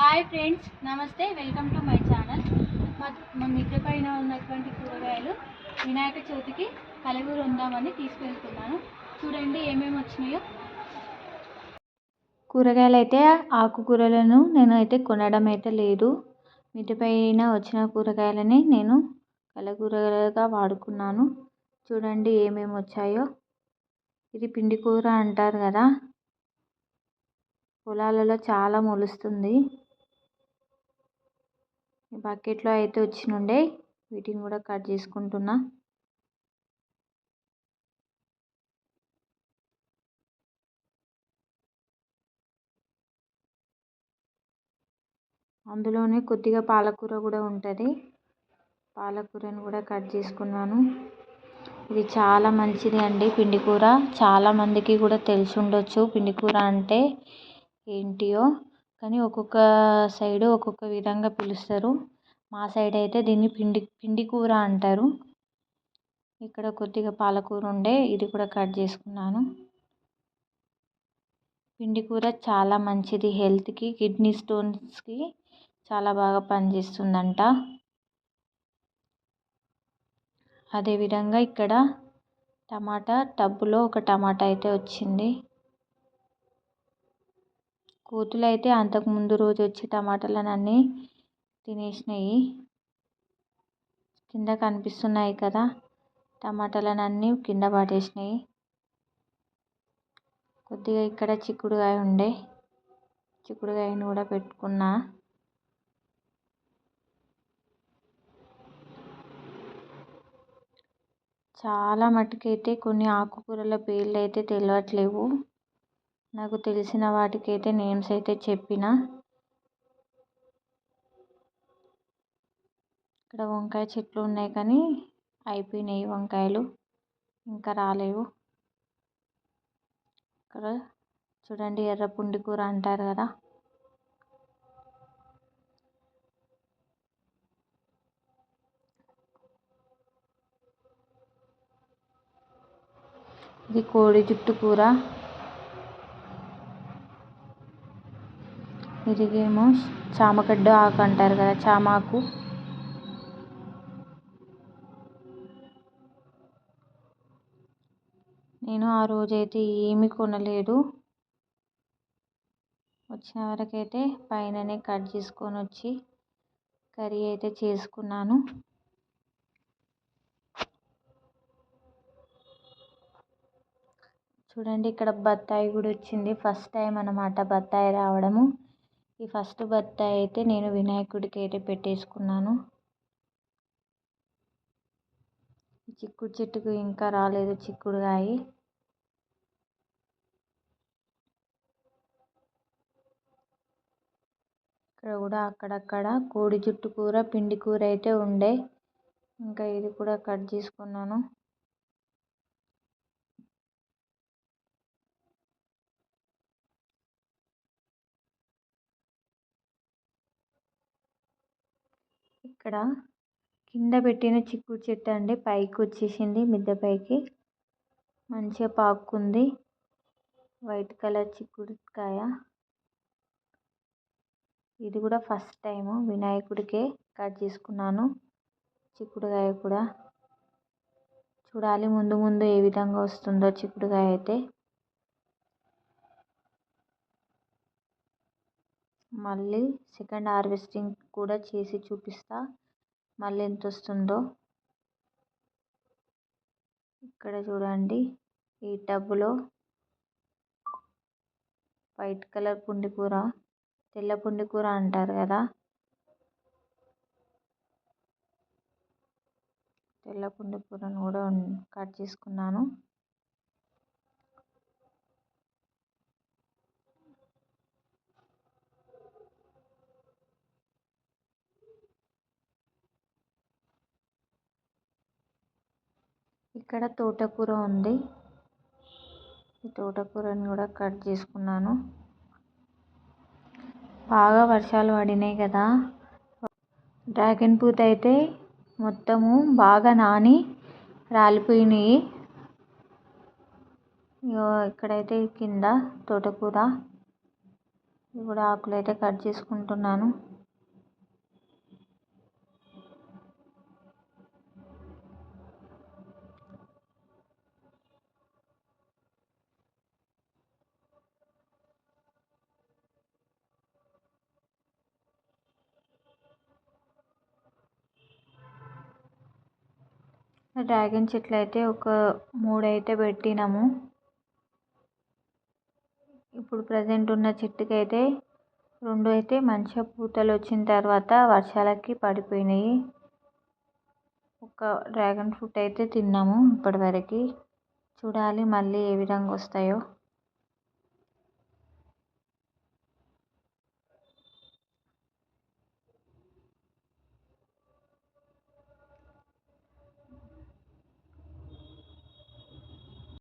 Hi friends నమస్తే welcome to my channel మా మా మిద్దె పైన ఉన్నటువంటి కూరగాయలు వినాయక చవితికి కలగూరు ఉందామని తీసుకెళ్తున్నాను. చూడండి ఏమేమి వచ్చినాయో. కూరగాయలు అయితే ఆకుకూరలను నేను అయితే కొనడం అయితే లేదు. మిద్దె పైన వచ్చిన కూరగాయలని నేను కలగూరగా వాడుకున్నాను. చూడండి ఏమేమి వచ్చాయో. ఇది పిండి కూర అంటారు కదా. పొలాలలో చాలా మొలుస్తుంది. బకెట్లో అయితే వచ్చినుండే వీటిని కూడా కట్ చేసుకుంటున్నా. అందులోనే కొద్దిగా పాలకూర కూడా ఉంటుంది. పాలకూరను కూడా కట్ చేసుకున్నాను. ఇది చాలా మంచిది అండి పిండి కూర. చాలామందికి కూడా తెలిసి ఉండొచ్చు పిండి కూర అంటే ఏంటియో. కానీ ఒక్కొక్క సైడు ఒక్కొక్క విధంగా పిలుస్తారు. మా సైడ్ అయితే దీన్ని పిండి పిండి కూర అంటారు. ఇక్కడ కొద్దిగా పాలకూర ఉండే ఇది కూడా కట్ చేసుకున్నాను. పిండి కూర చాలా మంచిది హెల్త్కి కిడ్నీ స్టోన్స్కి చాలా బాగా పనిచేస్తుందంట. అదేవిధంగా ఇక్కడ టమాటా టబ్బులో ఒక టమాటా అయితే వచ్చింది. కోతులు అయితే అంతకు ముందు రోజు వచ్చి టమాటాలను అన్నీ తినేసినాయి. కింద కనిపిస్తున్నాయి కదా టమాటాలను అన్నీ కింద పడేసినాయి కొద్దిగా ఇక్కడ చిక్కుడుకాయ ఉండే చిక్కుడుగాయను కూడా పెట్టుకున్నా. చాలా మట్టుకైతే కొన్ని ఆకుకూరల పేర్లు అయితే తెలియట్లేవు నాకు తెలిసిన వాటికైతే నేమ్స్ అయితే చెప్పిన. ఇక్కడ వంకాయ చెట్లు ఉన్నాయి కానీ అయిపోయినాయి వంకాయలు. ఇంకా రాలేవు. ఇక్కడ చూడండి ఎర్ర పుండి కూర అంటారు కదా. ఇది కోడి జుట్టు కూర. ఇదిగేమో చామగడ్డ ఆకు అంటారు కదా చామాకు. నేను ఆ రోజైతే ఏమీ కొనలేదు. వచ్చిన వరకైతే పైననే కట్ చేసుకొని వచ్చి కర్రీ అయితే చేసుకున్నాను. చూడండి ఇక్కడ బత్తాయి కూడా వచ్చింది. ఫస్ట్ టైం అన్నమాట బత్తాయి రావడము. ఈ ఫస్ట్ బర్త్డే అయితే నేను వినాయకుడికి అయితే పెట్టేసుకున్నాను. చిక్కుడు చెట్టుకు ఇంకా రాలేదు చిక్కుడుకాయి ఇక్కడ కూడా అక్కడక్కడ కోడి జుట్టు కూర పిండి కూర అయితే ఉండే. ఇంకా ఇది కూడా కట్ చేసుకున్నాను. ఇక్కడ కింద పెట్టిన చిక్కుడు చెట్టు అండి. పైకి వచ్చేసింది మిద్దె పైకి. మంచిగా పాకుంది వైట్ కలర్ చిక్కుడుకాయ. ఇది కూడా ఫస్ట్ టైం వినాయకుడికే కట్ చేసుకున్నాను. చిక్కుడుకాయ కూడా. చూడాలి ముందు ముందు ఏ విధంగా వస్తుందో చిక్కుడుకాయ అయితే. మళ్ళీ సెకండ్ హార్వెస్టింగ్ కూడా చేసి చూపిస్తా. మళ్ళీ ఎంత వస్తుందో ఇక్కడ చూడండి ఈ టబ్లో వైట్ కలర్ పుండి కూర తెల్ల పుండి కూర అంటారు కదా. తెల్ల పుండి కూరను కూడా కట్ చేసుకున్నాను. ఇక్కడ తోటకూర ఉంది. ఈ తోటకూరని కూడా కట్ చేసుకున్నాను. బాగా వర్షాలు పడినాయి కదా. డ్రాగన్ ఫ్రూట్ అయితే మొత్తము బాగా నాని రాలిపోయినాయి. ఇక్కడైతే కింద తోటకూర. ఇప్పుడు కూడా ఆకులు అయితే కట్ చేసుకుంటున్నాను. డ్రాగన్ చెట్లు అయితే ఒక మూడు అయితే పెట్టినాము. ఇప్పుడు ప్రజెంట్ ఉన్న చెట్టుకి అయితే రెండు అయితే మంచిగా పూతలు వచ్చిన తర్వాత వర్షాలకి పడిపోయినాయి. ఒక డ్రాగన్ ఫ్రూట్ అయితే తిన్నాము ఇప్పటివరకు చూడాలి మళ్ళీ ఏ విధంగా వస్తాయో.